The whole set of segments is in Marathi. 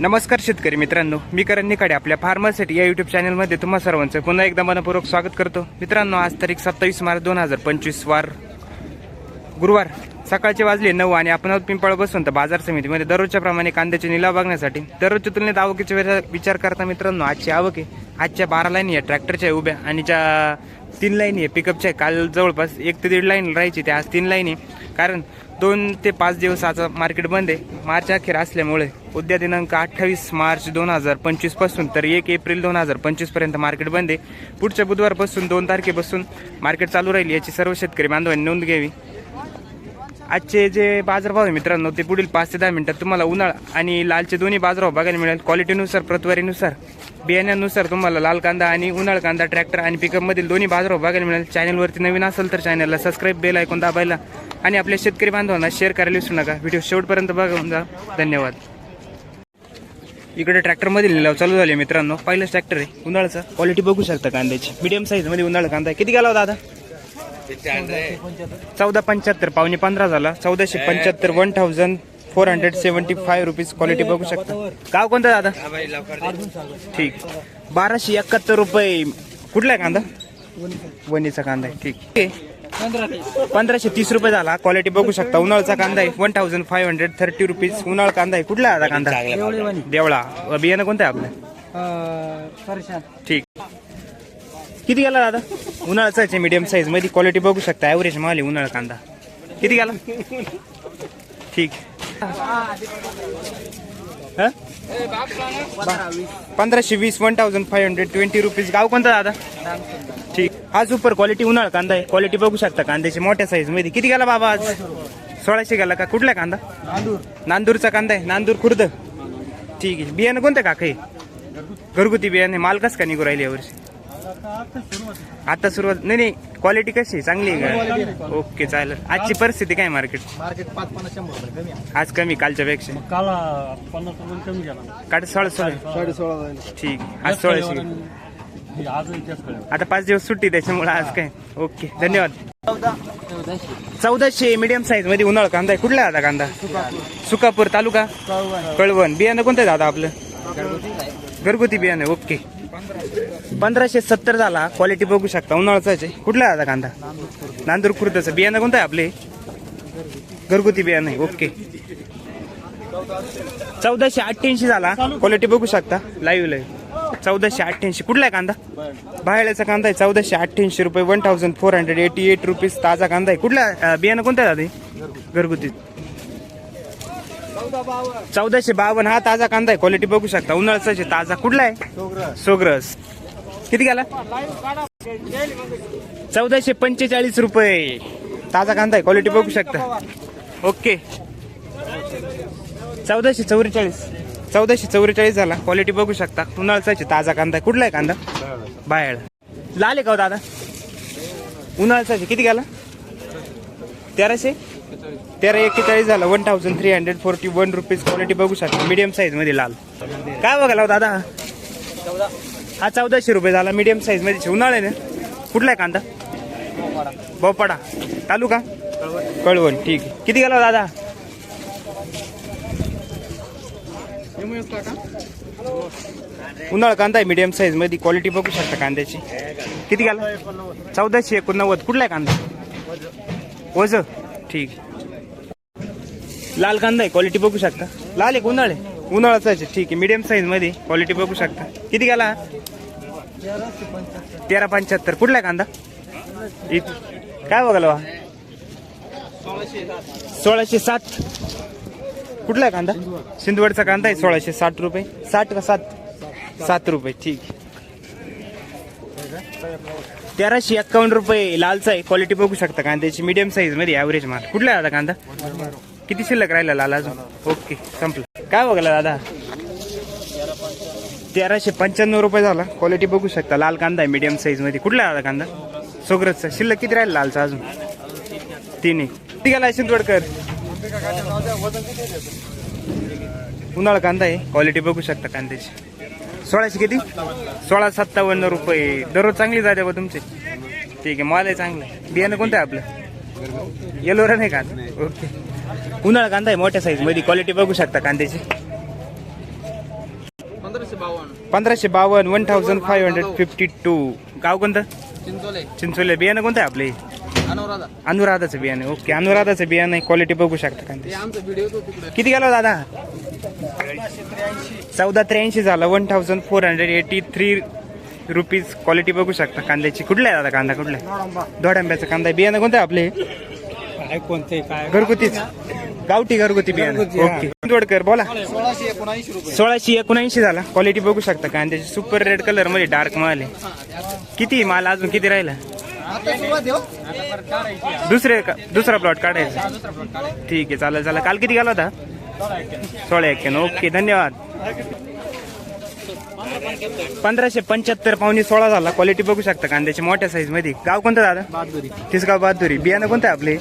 नमस्कार शेतकरी मित्रांनो मी करण निकाडे आपल्या फार्मासिटी या युट्यूब चॅनलमध्ये तुम्हा सर्वांचं पुन्हा एकदा मनपूर्वक स्वागत करतो. मित्रांनो आज तारीख सत्तावीस मार्च दोन हजार पंचवीस वार गुरुवार. सकाळचे वाजले नऊ आणि आपण पिंपळ बसून तर बाजार समितीमध्ये. दररोजच्या प्रमाणे कांद्याचे निलाव बघण्यासाठी दररोजच्या तुलनेत आवकीचे विचार- विचार करता मित्रांनो आजची आवक आहे. आजच्या बारा लाईन आहे ट्रॅक्टरच्या उभ्या आणि ज्या तीन लाईन आहे. पिकअपच्या काल जवळपास एक ते दीड लाईन राहायची ते आज तीन लाईन आहे. कारण दोन ते पाच दिवस मार्केट बंद आहे. मार्च अखेर असल्यामुळे उद्या दिनांक अठ्ठावीस मार्च दोन हजार पंचवीसपासून तर एक एप्रिल दोन हजार पंचवीसपर्यंत मार्केट बंद आहे. पुढच्या बुधवारपासून दोन तारखेपासून मार्केट चालू राहील याची सर्व शेतकरी बांधवांनी नोंद घ्यावी. आजचे जे बाजारभाव आहे मित्रांनो ते पुढील पाच ते दहा मिनिटात तुम्हाला उन्हाळा आणि लालचे दोन्ही बाजारभाव बघायला मिळेल. क्वालिटीनुसार प्रतवारीनुसार बियाण्यानुसार तुम्हाला लाल कांदा आणि उन्हाळ कांदा ट्रॅक्टर आणि पिकअपमधील दोन्ही बाजारभाव बघायला मिळेल. चॅनलवरती नवीन असेल तर चॅनलला सबस्क्राईब बेल ऐकून दाबायला आणि आपल्या शेतकरी बांधवांना शेअर करायला विसरू नका. व्हिडिओ शेवटपर्यंत बघून जा धन्यवाद. इकडे ट्रॅक्टरमधील लिलाव चालू झाले मित्रांनो. पहिलंच ट्रॅक्टर आहे. उन्हाळाचा क्वालिटी बघू शकता कांद्याची. मीडियम साईजमध्ये उन्हाळा कांदा किती गेला दादा चौदा पंच्याहत्तर पावणे पंधरा झाला. चौदाशे पंच्याहत्तर one thousand four hundred seventy five rupees quality बघू शकता. गाव कोणतं दादा? ठीक. बाराशे एकाहत्तर रुपये. कुठला आहे कांदा? वणीचा कांदा आहे. ठीक. आहे पंधराशे तीस रुपये झाला. क्वालिटी बघू शकता. उन्हाळचा कांदा आहे. One thousand five hundred thirty rupees उन्हाळ कांदा आहे. कुठला आहे आता कांदा? देवळा. बियाणं कोणतं आहे आपलं? ठीक. किती गेला दादा? उन्हाळ्याचा आहे मीडियम साईजमध्ये क्वालिटी बघू शकता. ॲव्हरेज माल आहे उन्हाळा कांदा. किती गेला? ठीक. हा? पंधराशे वीस one thousand five hundred twenty rupees गाव कोणता दादा? ठीक. हा सुपर क्वालिटी उन्हाळा कांदा आहे. क्वालिटी बघू शकता. कांद्याची मोठ्या साईजमध्ये. किती गेला बाबा आज? सोळाशे गेला का? कुठला कांदा? नांदूरचा कांदा आहे. नांदूर खुर्द. ठीक आहे. बियाणं कोणतं काका हे? घरगुती बियाणे माल कस का निघू राहिले यावर्षी आता सुरुवात. नाही नाही क्वालिटी कशी आहे? चांगली आहे का? ओके चालेल. आजची परिस्थिती काय मार्केट मार्केट पाच पन्नास शंभर रुपये कमी आहे. आज कमी कालच्या पेक्षा? काल पन्नास रुपये कमी झाला. काढ सोळा सोळा. साडे सोळा जाईल. ठीक आज सोळाशे आज जास्त कळलं आता पाच दिवस सुट्टी त्याच्यामुळे आज काय? ओके धन्यवाद. चौदाशे मीडियम साईजमध्ये उन्हाळ कांदा आहे. कुठला आहे आता कांदा? सुकापूर तालुका? कळवण. बियाणं कोणतं आहे दादा आपलं? घरगुती बियाणं. ओके पंधराशे सत्तर झाला. क्वालिटी बघू शकता. उन्हाळाचा आहे. कुठला आहे आता कांदा? नांदूर खुर्दचं. बियाणं कोणतं आहे आपले? घरगुती बियाणं आहे. ओके चौदाशे अठ्ठ्याऐंशी झाला. क्वालिटी बघू शकता. लाईव्ह लाईव्ह चौदाशे अठ्ठ्याऐंशी. कुठला आहे कांदा? बाहेरचा कांदा आहे. चौदाशे अठ्ठ्याऐंशी रुपये. One thousand four hundred eighty eight rupees ताजा कांदा आहे. कुठला बियाणं कोणतं आहे दादा? घरगुती. चौदाशे बावन्न हा ताजा कांदा आहे. क्वालिटी बघू शकता. उन्हाळ्याचा ताजा कुठला आहे? सोग्रस. किती गेला? चौदाशे पंचेचाळीस रुपये. ताजा कांदा आहे. क्वालिटी बघू शकता. ओके. चौदाशे चौवेचाळीस. चौदाशे चौवेचाळीस झाला. क्वालिटी बघू शकता. उन्हाळ्याचा ताजा कांदा आहे. कुठला आहे कांदा? बाहेर. लाल आहे का हो दादा? उन्हाळ्याचा किती गेला? तेराशे? तेरा एक्केचाळीस झाला. One thousand three hundred forty one rupees quality बघू शकता. मीडियम साईजमध्ये लाल. काय बघायला हो दादा? हा चौदाशे रुपये झाला. मीडियम साईजमध्ये. उन्हाळा आहे ना? कुठला आहे कांदा? बोपाडा. तालुका? कळवण. ठीक आहे. किती गेला हो दादा? उन्हाळा कांदा आहे. मीडियम साईजमध्ये. क्वालिटी बघू शकता कांद्याची. किती गेला? चौदाशे एकोणनव्वद. कुठला आहे कांदा? वज. ठीक. लाल कांदा आहे क्वालिटी बघू शकता. लाल आहे उन्हाळे उन्हाळाचा आहे ठीक आहे. मीडियम साईजमध्ये क्वालिटी बघू शकता. किती गेला? तेरा पंच्याहत्तर. कुठला आहे कांदा? काय बघाल वा सोळाशे सात कुठला आहे कांदा? सिंदवडचा कांदा आहे सोळाशे साठ रुपये. साठ का सात? सात रुपये ठीक. तेराशे एक्कावन्न रुपये लालचा आहे. क्वालिटी बघू शकता कांद्याची मीडियम साईजमध्ये ॲव्हरेज माल. कुठला दादा कांदा? किती शिल्लक राहिला लाल अजून? ओके संपलं. काय बघायला दादा? तेराशे पंच्याण्णव रुपये झाला. क्वालिटी बघू शकता. लाल कांदा आहे मीडियम साईजमध्ये. कुठला दादा कांदा? सोगरजचा शिल्लक किती राहिला लालचा अजून? तिने एक किती गेला शिंदवडकर? उन्हाळा कांदा आहे. क्वालिटी बघू शकता कांद्याची. सोळाशे किती? सोळा सत्तावन्न रुपये. दररोज चांगली जाते बा तुमची. ठीक आहे माल आहे. चांगलं. बियाणं कोणतं आहे आपलं? येलोरा नाही का? ओके उन्हाळा कांदा आहे मोठ्या साईजमध्ये. क्वालिटी बघू शकता कांद्याची. पंधराशे बावन्न one thousand five hundred fifty two गाव कोणतं? चिंचोले. चिंचोले. बियाणं कोणतं आहे आपले? अनुराधा. अनुराधाचं बियाणं. ओके अनुराधाचं बियाणं आहे. क्वालिटी बघू शकता कांदे आमचा व्हिडिओ तो तिकडे. किती गेला दादा? चौदा त्र्याऐंशी झाला. One thousand four hundred eighty three rupees quality बघू शकता कांद्याची. कुठला आहे दादा कांदा? कुठला आहे? कांदा आहे. बियाणं कोणतं आहे आपले? काय कोणते काय? घरगुतीच. गावठी घरगुती बियाणं. ओके. दोडकर बोला. सोळाशे एकोणऐंशी रुपये. सोळाशे एकोणऐंशी झाला. क्वालिटी बघू शकता कांद्याची. सुपर रेड कलरमध्ये डार्क माल आहे. किती माल अजून किती राहिला. दुसरे का- दुसरा प्लॉट काढायचा. ठीक आहे चालेल चालेल. काल किती गेला होता? सोळा एक्क्याण्णव. ओके धन्यवाद. पंधराशे पंच्याहत्तर पावणे सोळा झाला. क्वालिटी बघू शकता कांद्याची मोठ्या साईजमध्ये. गाव कोणतं दादा? तिसगाव बहादुरी. बियाणं कोणतं आपले?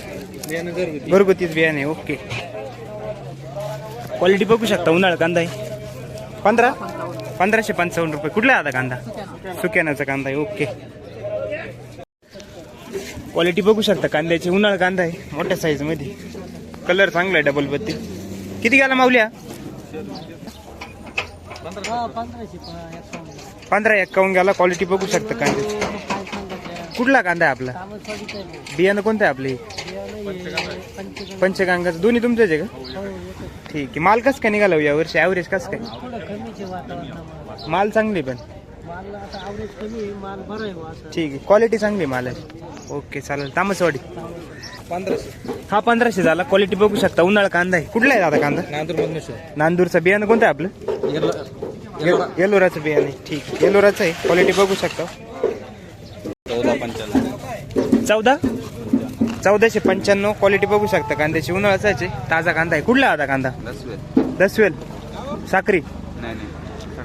घरगुतीच बियाणे ओके. क्वालिटी बघू शकता उन्हाळा कांदा आहे. पंधरा? पंधराशे पंचावन्न रुपये. कुठला आता कांदा? सुक्यानाचा कांदा आहे ओके. क्वालिटी बघू शकता कांद्याची उन्हाळा कांदा आहे मोठ्या साईजमध्ये. कलर चांगला आहे डबल बत्ती किती गेला माऊल्या? पंधरा एक्कावन्न गेला क्वालिटी बघू शकता कांद्याची कुठला कांदा आहे आपला? बियाणं कोणतं आहे आपली? पंचगंगाचं दोन्ही तुमचंच आहे का? ठीक आहे. माल कसं काय निघाला हो यावर्षी ॲव्हरेज कसं काय? माल चांगली पण. ठीक आहे. क्वालिटी चांगली आहे मालाची. ओके चालेल. तामसवाडी. पंधराशे. हा पंधराशे झाला. क्वालिटी बघू शकता. उन्हाळा कांदा आहे. कुठला आहे दादा कांदा? नांदूर नांदूरचं बियाणं कोणतं आहे आपलं? येलोराचं बियाणं. आहे ठीक. येलोराचं आहे. क्वालिटी बघू शकता. चौदा चौदा? चौदाशे पंच्याण्णव. क्वालिटी बघू शकता. कांद्याची उन्हाळ्याचा ताजा कांदा आहे. कुठला आता कांदा? दसवेल. साखरी?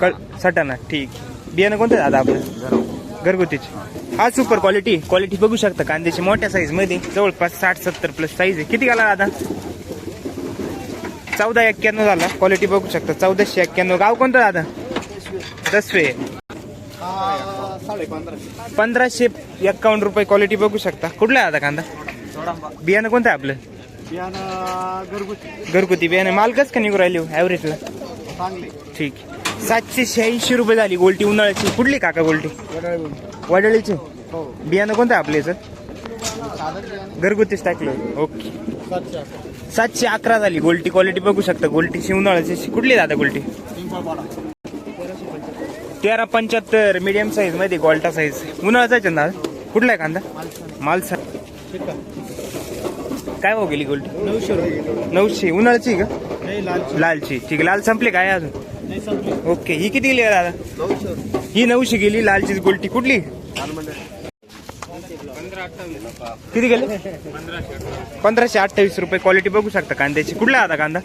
कळ सटाणा. ठीक. बियाणं कोणतं दादा आपलं? घरगुतीची. हा सुपर क्वालिटी क्वालिटी बघू शकता. कांद्याची मोठ्या साईजमध्ये जवळपास साठ सत्तर प्लस साईज आहे. किती गेला दादा चौदा एक्क्याण्णव झाला. क्वालिटी बघू शकता. चौदाशे एक्क्याण्णव. गाव कोणतं दादा? दसवे. पंधराशे एकावन्न एक्कावन्न रुपये क्वालिटी बघू शकता. कुठला आहे दादा कांदा? बियाणं कोणतं आहे आपलं? घरगुती घरगुती बियाणं. माल का निघू राहिली हो? ॲव्हरेजला ठीक. सातशे शहाऐंशी रुपये झाली गोल्टी उन्हाळ्याची. कुठली काका गोल्टी? वडळीची? हो बियाणं कोणतं आहे आपलं याचं? घरगुतीच टाकलं ओके सातशे अकरा झाली. गोल्टी क्वालिटी बघू शकता. गोल्टीची उन्हाळ्याची कुठली दादा गोल्टी? तेरा पंच्याहत्तर मीडियम साईजमध्ये गोल्टा साईज उन्हाळ्याचा आहे ना कुठला आहे कांदा? मालसा. काय भाव गेली गोल्टी? नऊशे. नऊशे उन्हाळ्याची का? लालची. ठीक आहे. लाल संपले काय अजून? ओके. ही किती गेली दादा? ही नऊशे गेली. लालचीच गोल्टी कुठली? किती गेले? पंधराशे अठ्ठावीस रुपये क्वालिटी बघू शकता कांद्याची. कुठला आता कांदा?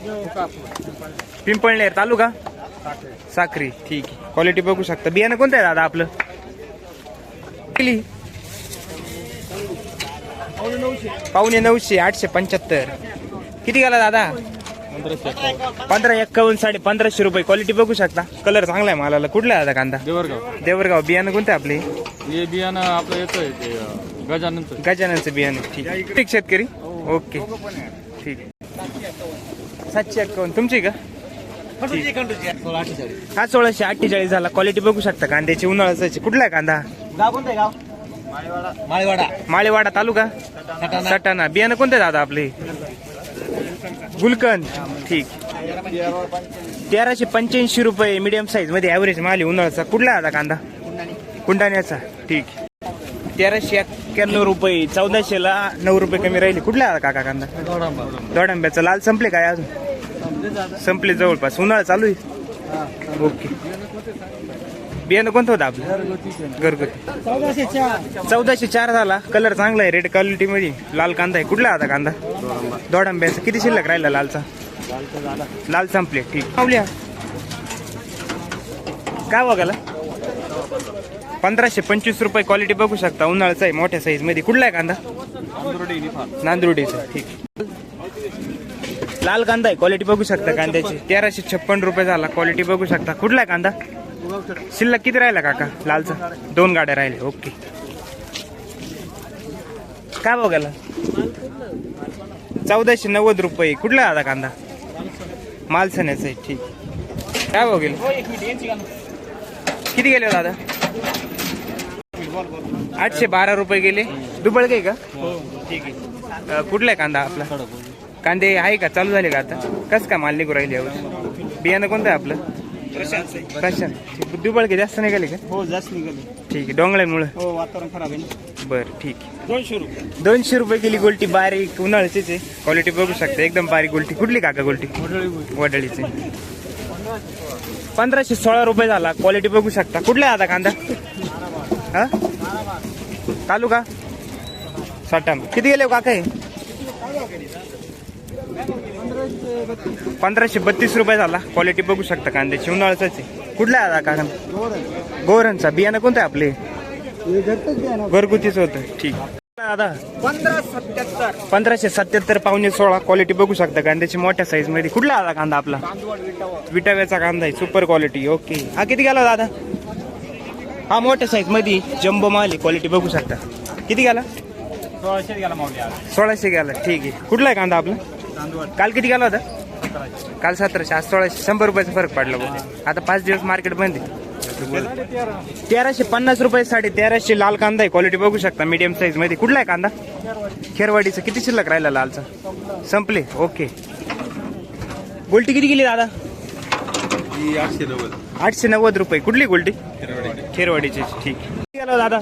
पिंपळनेर तालुका? साखरी ठीक आहे. क्वालिटी बघू शकता. बियाणं कोणतं आहे दादा आपलं? किती पावणे नऊशे आठशे पंच्याहत्तर. किती गेला दादा? पंधरा एक्कावन्न साडे पंधराशे रुपये. क्वालिटी बघू शकता. कलर चांगला आहे मालाला. कुठला आहे दादा कांदा? देवरगाव. देवरगाव. बियाणं कोणतं आहे आपले? हे बियाणं आपलं येतोय ते गजाननचं गजाननचं बियाणं ठीक आहे. ठीक शेतकरी? ओके. ठीक सातशे एक्कावन्न तुमची का? हा सोळाशे अठ्ठेचाळीस झाला. क्वालिटी बघू शकता. कांद्याची उन्हाळ्याची कुठला आहे कांदा? माळेवाडा. माळेवाडा. माळेवाडा तालुका? सटाणा. बियाणं कोणतं आहे दादा आपले? गुलकंद. ठीक. तेराशे पंच्याऐंशी रुपये मीडियम साईजमध्ये ॲव्हरेज माल आहे उन्हाळ्याचा. कुठला आता कांदा? कुंडाण्याचा. ठीक. तेराशे एक्क्याण्णव रुपये चौदाशेला नऊ रुपये कमी राहिले. कुठला आला काका कांदा? दोडांब्याचं लाल संपले काय अजून? संपले जवळपास. उन्हाळा चालू आहे? ओके. बियाणं कोणतं होतं आपलं? घरगुती. चौदाशे चार चौदाशे चार झाला. कलर चांगला आहे. रेड क्वालिटी मध्ये. लाल कांदा आहे. कुठला आता कांदा? दोडांब्याचा किती शिल्लक राहिला लालचा? लाल संपले. ठीक. पावल्या काय बघायला? पंधराशे पंचवीस रुपये क्वालिटी बघू शकता. उन्हाळाचा आहे मोठ्या साईजमध्ये. कुठला आहे कांदा? नांदुर्डीचा ठीक. लाल कांदा आहे क्वालिटी बघू शकता कांद्याची. तेराशे छप्पन रुपये झाला क्वालिटी बघू शकता. कुठला आहे कांदा? शिल्लक किती राहिला काका? लालचा? दोन गाड्या राहिले ओके. काय बघायला चौदाशे नव्वद रुपये. कुठला आता कांदा? मालसण्याचा आहे ठीक. काय बघेल किती गेले हो दादा? आठशे बारा रुपये गेले. दुबळ काही का? ठीक आहे. अं, कुठला आहे कांदा आपला? कांदे आहे का? चालू झाले का आता? कस का माल निघू राहिले यावर? बियाणं कोणतं आहे आपलं? प्रशांत. दुबळ काही जास्त निघाले का? हो जास्त निघाले. ठीक आहे डोंगळ्यामुळं हो वातावरण खराब आहे ना. बरं ठीक आहे. दोनशे रुपये. दोनशे रुपये गेली गोल्टी बारीक उन्हाळ्याचीच आहे. क्वालिटी बघू शकता एकदम बारीक गोल्टी. कुठली काका गोल्टी? वडळीची. पंधराशे सोळा रुपये झाला. क्वालिटी बघू शकता. कुठला आहे आता कांदा? हा? तालुका? साठाम किती गेले हो काका हे? पंधराशे बत्तीस रुपये झाला. क्वालिटी बघू शकता कांद्याची उन्हाळ्याच आहे. कुठला आता काका? गोरणचा बियाणं कोणतं आपले? घरगुतीच होतं. ठीक. दादा पंधरा सत्याहत्तर पंधराशे सत्याहत्तर पावणे सोळा. क्वालिटी बघू शकता कांद्याची मोठ्या साईजमध्ये. कुठला आला कांदा आपला? विटाव्याचा कांदा आहे. सुपर क्वालिटी ओके हा किती गेला दादा? हा मोठ्या साईजमध्ये जम्बो माल क्वालिटी बघू शकता. किती गेला? सोळाशे गेला सोळाशे गेला ठीक आहे. कुठला आहे कांदा आपला? काल किती गेला होता? काल सतराशे आज सोळाशे. शंभर रुपयाचा फरक पडला बघ. आता पाच दिवस मार्केट बंद आहे. तेराशे पन्नास रुपये साडे तेराशे लाल कांदा आहे क्वालिटी बघू शकता मीडियम साईजमध्ये कुठला आहे कांदा? खेरवाडीचा. किती शिल्लक राहिला लालचा? संपले ओके गोल्टी किती गेली दादा? आठशे नव्वद. आठशे नव्वद रुपये. कुठली गोल्टी खेरवाडीची. ठीक. गेला दादा.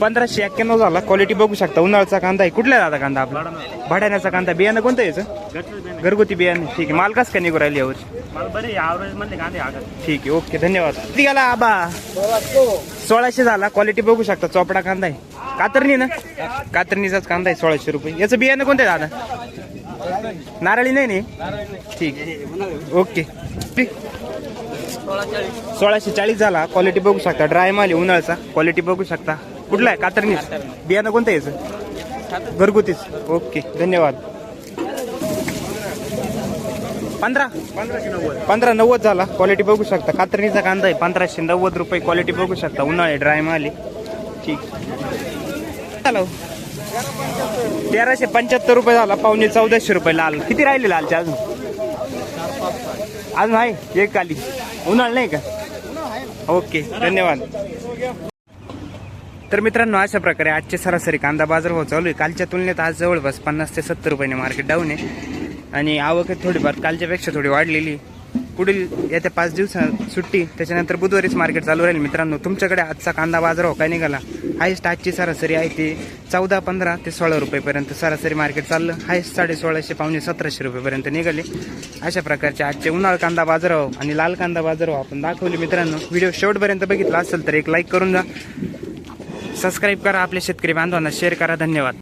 पंधराशे एक्क्याण्णव झाला. क्वालिटी बघू शकता. उन्हाळ्याचा कांदा आहे. कुठला दादा कांदा आपला? भाड्याण्याचा कांदा. बियाणं कोणतं आहे याचं? घरगुती बियाणे. ठीक आहे. माल कस का निघू राहिली यावर्षी बरे ॲव्हरेजमध्ये कांदे आगत. ठीक आहे. ओके. धन्यवाद. किती गेला आबा? सोळाशे झाला. क्वालिटी बघू शकता. चोपडा कांदा आहे. कातरणी ना? कातरणीचाच कांदा आहे सोळाशे रुपये. याचं बियाणं कोणतं आहे दादा? नारळी नाही नाही ठीक. ओके. ठीक. सोळाशे चाळीस झाला. क्वालिटी बघू शकता. ड्राय माल आहे उन्हाळ्याचा. क्वालिटी बघू शकता. कुठला आहे? कातरणी बियाणं कोणतं आहे याचं? घरगुतीच. ओके. धन्यवाद. पंधरा. पंधरा नव्वद झाला. क्वालिटी बघू शकता. कातरणीचा कांदा आहे. पंधराशे नव्वद रुपये क्वालिटी बघू शकता. उन्हाळे ड्राय माल आहे. ठीक. हॅलो तेराशे पंच्याहत्तर रुपये झाला पावणे चौदाशे रुपये लाल. किती राहिले लालचे अजून? अजून आहे? एक काली उन्हाळ नाही का? ओके धन्यवाद. तर मित्रांनो अशा प्रकारे आजचे सरासरी कांदा बाजार भाव चालू आहे. कालच्या तुलनेत आज जवळपास पन्नास ते सत्तर रुपयाने मार्केट डाऊन आहे. आणि आवक थोडीफार कालच्यापेक्षा थोडी वाढलेली पुढील येत्या पाच दिवसात सुट्टी त्याच्यानंतर बुधवारीच मार्केट चालू राहील. मित्रांनो तुमच्याकडे आजचा कांदा बाजार भाव काय निघाला? हायस्ट आजची सरासरी आहे ती चौदा पंधरा ते सोळा रुपयेपर्यंत सरासरी मार्केट चाललं. हायस्ट साडे सोळाशे पावणे सतराशे रुपयेपर्यंत निघाले. अशा प्रकारचे आजचे उन्हाळ कांदा बाजारभाव आणि लाल कांदा बाजारभाव आपण दाखवले मित्रांनो. व्हिडिओ शेवटपर्यंत बघितला असेल तर एक लाईक करून जा. सबस्क्राईब करा आपल्या शेतकरी बांधवांना शेअर करा. धन्यवाद.